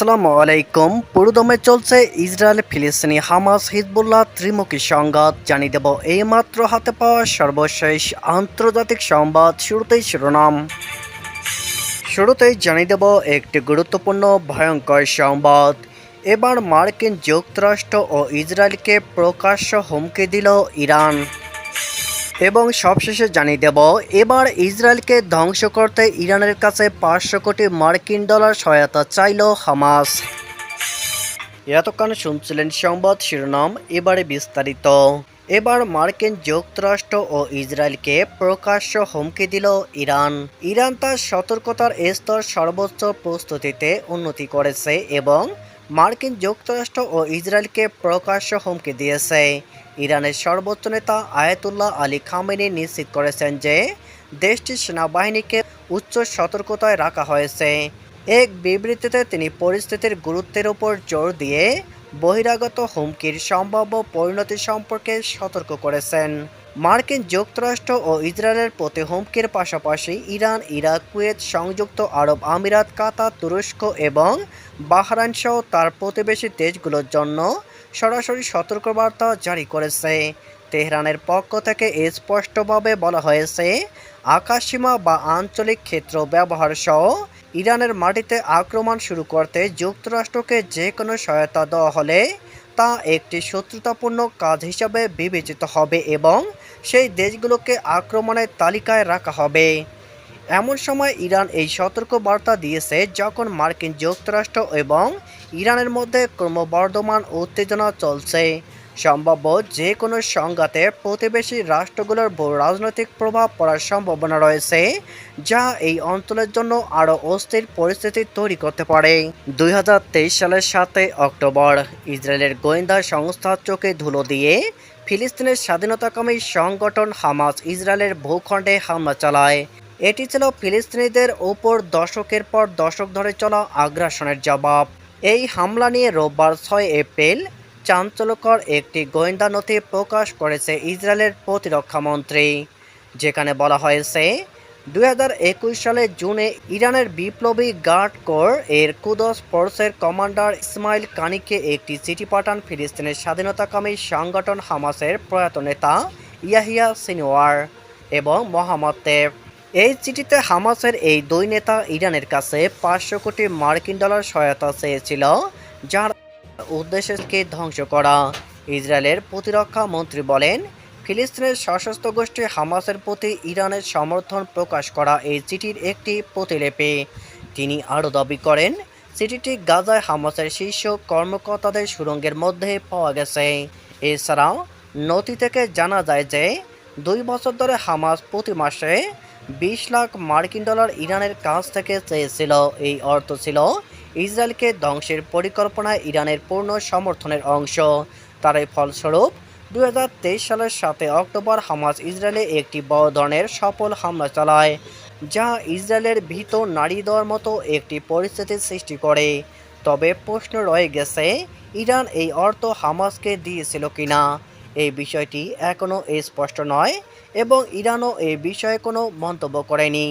আসসালামু আলাইকুম। পুরোদমে চলছে ইসরায়েল ফিলিস্তিনি হামাস হিজবুল্লাহ ত্রিমুখী সংঘাত। জানিয়ে দেব এইমাত্র হাতে পাওয়া সর্বশেষ আন্তর্জাতিক সংবাদ শুরুতেই শিরোনাম। শুরুতেই জানিয়ে দেব, একটি গুরুত্বপূর্ণ ভয়ঙ্কর সংবাদ। এবার মার্কিন যুক্তরাষ্ট্র ও ইসরায়েলকে প্রকাশ্য হুমকি দিল ইরান। এবং সবশেষে জানিয়ে দেব, এবার ইসরায়েলকে ধ্বংস করতে ইরানের কাছে পাঁচশো কোটি মার্কিন ডলার সহায়তা চাইল হামাস। এতক্ষণ শুনছিলেন সংবাদ শিরোনাম, এবারে বিস্তারিত। এবার মার্কিন যুক্তরাষ্ট্র ও ইসরায়েলকে প্রকাশ্য হুমকি দিল ইরান। ইরান তার সতর্কতার স্তর সর্বোচ্চ প্রস্তুতিতে উন্নতি করেছে এবং মার্কিন যুক্তরাষ্ট্র ও ইসরায়েলকে প্রকাশ্য হুমকি দিয়েছে। ইরানের সর্বোচ্চ নেতা আয়াতুল্লাহ আলী খামেনি নিশ্চিত করেছেন যে দেশটির সেনাবাহিনীকে উচ্চ সতর্কতায় রাখা হয়েছে। এক বিবৃতিতে তিনি পরিস্থিতির গুরুত্বের উপর জোর দিয়ে বহিরাগত হুমকির সম্ভাব্য পরিণতি সম্পর্কে সতর্ক করেছেন। মার্কিন যুক্তরাষ্ট্র ও ইসরায়েলের প্রতি হুমকির পাশাপাশি ইরান, ইরাক, কুয়েত, সংযুক্ত আরব আমিরাত, কাতার, তুরস্ক এবং বাহরাইন সহ তার প্রতিবেশী দেশগুলোর জন্য সরাসরি সতর্কবার্তা জারি করেছে। তেহরানের পক্ষ থেকে স্পষ্টভাবে বলা হয়েছে, আকাশসীমা বা আঞ্চলিক ক্ষেত্র ব্যবহার সহ ইরানের মাটিতে আক্রমণ শুরু করতে যুক্তরাষ্ট্রকে যে কোনো সহায়তা দেওয়া হলে তা একটি শত্রুতাপূর্ণ কাজ হিসাবে বিবেচিত হবে এবং সেই দেশগুলোকে আক্রমণের তালিকায় রাখা হবে। এমন সময় ইরান এই সতর্ক বার্তা দিয়েছে যখন মার্কিন যুক্তরাষ্ট্র এবং ইরানের মধ্যে ক্রমবর্ধমান উত্তেজনা চলছে। সম্ভাব্য যে কোনো সংঘাতে প্রতিবেশী রাষ্ট্রগুলোর রাজনৈতিক প্রভাব পড়ার সম্ভাবনা রয়েছে, যা এই অঞ্চলের জন্য আরও অস্থির পরিস্থিতি তৈরি করতে পারে। দুই হাজার তেইশ সালের সাতই অক্টোবর, ইসরায়েলের গোয়েন্দা সংস্থা চোখে ধুলো দিয়ে ফিলিস্তিনের স্বাধীনতাকামী সংগঠন হামাস ইসরায়েলের ভূখণ্ডে হামলা চালায়। এটি ছিল ফিলিস্তিনিদের ওপর দশকের পর দশক ধরে চলা আগ্রাসনের জবাব। এই হামলা নিয়ে রোববার ছয় এপ্রিল চাঞ্চল্যকর একটি গোয়েন্দা নথি প্রকাশ করেছে ইসরায়েলের প্রতিরক্ষা মন্ত্রী। যেখানে বলা হয়েছে, দুই সালে জুনে ইরানের বিপ্লবী গার্ড কোর এর কুদস ফোর্সের কমান্ডার ইসমাইল কানিকে একটি চিঠি পাঠান ফিলিস্তিনের স্বাধীনতাকামী সংগঠন হামাসের প্রয়াত নেতা ইয়াহিয়া সিনোয়ার এবং মোহাম্মদ তেফ। এই চিঠিতে হামাসের এই দুই নেতা ইরানের কাছে পাঁচশো কোটি মার্কিন ডলার সহায়তা চেয়েছিল, যার উদ্দেশ্যকে ধ্বংস করা। ইসরায়েলের প্রতিরক্ষা মন্ত্রী বলেন, ফিলিস্তিনের সশস্ত্র গোষ্ঠী হামাসের প্রতি ইরানের সমর্থন প্রকাশ করা এই চিঠির একটি প্রতিলিপি। তিনি আরও দাবি করেন, চিঠিটি গাজায় হামাসের শীর্ষ কর্মকর্তাদের সুরঙ্গের মধ্যে পাওয়া গেছে। এছাড়াও, নথি থেকে জানা যায় যে, দুই বছর ধরে হামাস প্রতি মাসে বিশ লাখ মার্কিন ডলার ইরানের কাছ থেকে চেয়েছিল। এই অর্থ ছিল ইসরায়েলকে ধ্বংসের পরিকল্পনায় ইরানের পূর্ণ সমর্থনের অংশ। তার ফলস্বরূপ দু হাজার তেইশ সালের সাথে অক্টোবর হামাস ইসরায়েলে একটি বড় ধরনের সফল হামলা চালায়, যা ইসরায়েলের ভিতর নাড়িয়ে দেওয়ার মতো একটি পরিস্থিতির সৃষ্টি করে। তবে প্রশ্ন রয়ে গেছে, ইরান এই অর্থ হামাসকে দিয়েছিল কিনা? এই বিষয়টি এখনও স্পষ্ট নয় এবং ইরানও এই বিষয়ে কোনো মন্তব্য করেনি।